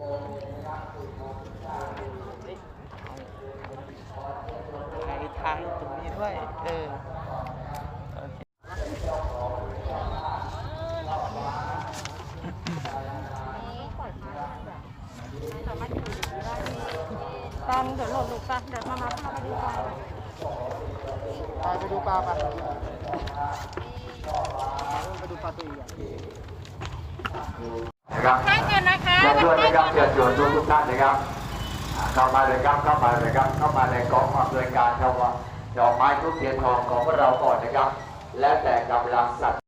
ถ่ายทางตรงนี้ด้วย เออโอเคตอนเดี๋ยวโหลดลูกกันเดี๋ยวมามาพาไปดูกันไปไปดูปลากันไปดูปลาตัวใหญ่ นะครับข้างกันนะคะเชิญด้วยนะครับเชิญชวนทุกทุกท่านนะครับอ่าเข้ามาเลยครับ เข้ามาเลยครับ เข้ามาในกองอำนวยการทว่าดอกไม้ทุกเทียนทองของพวกเราก่อนนะครับ และแต่กำลังศรัท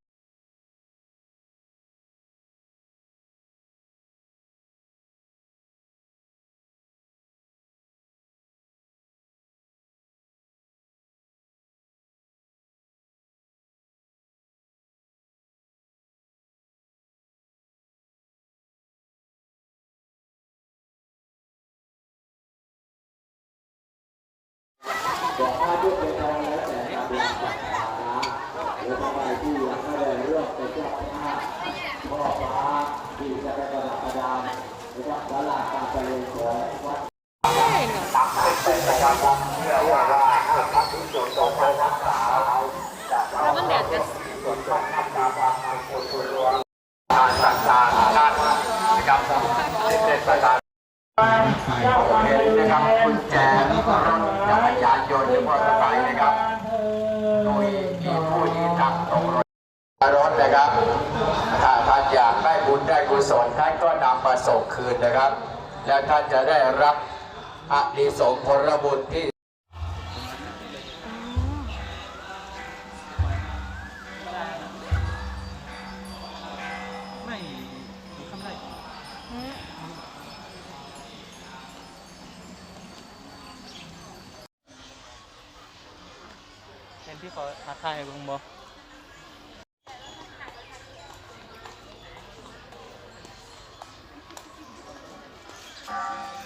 บอกว่าทุกเป็นทองแล้วแต่กำลังศรัทธานะหรือทำไมที่ยังไม่ได้เลือกเป็นเจ้าภาพพ่อฟ้าที่จะไปประดับประดานะครับศาลาการเจริญของวัดเป็นประจำวันเพื่อว่าว่าให้พระภิกษุสงฆ์ไปรักษาเรามันแดดกันส่วนต้องทำตามความเป็นควนรวมการต่างๆนั่นนะครับเด็ดประการโอเคนะครับกุญแจแล้วก็รถ นะครับ ถ้าท่านอยากได้บุญได้กุศลท่านก็นำมาส่งคืนนะครับ แล้วท่านจะได้รับอานิสงส์ผลบุญที่ไม่ทำไรเห็นที่เขาทักทายให้เบิ่งบ่ Bye.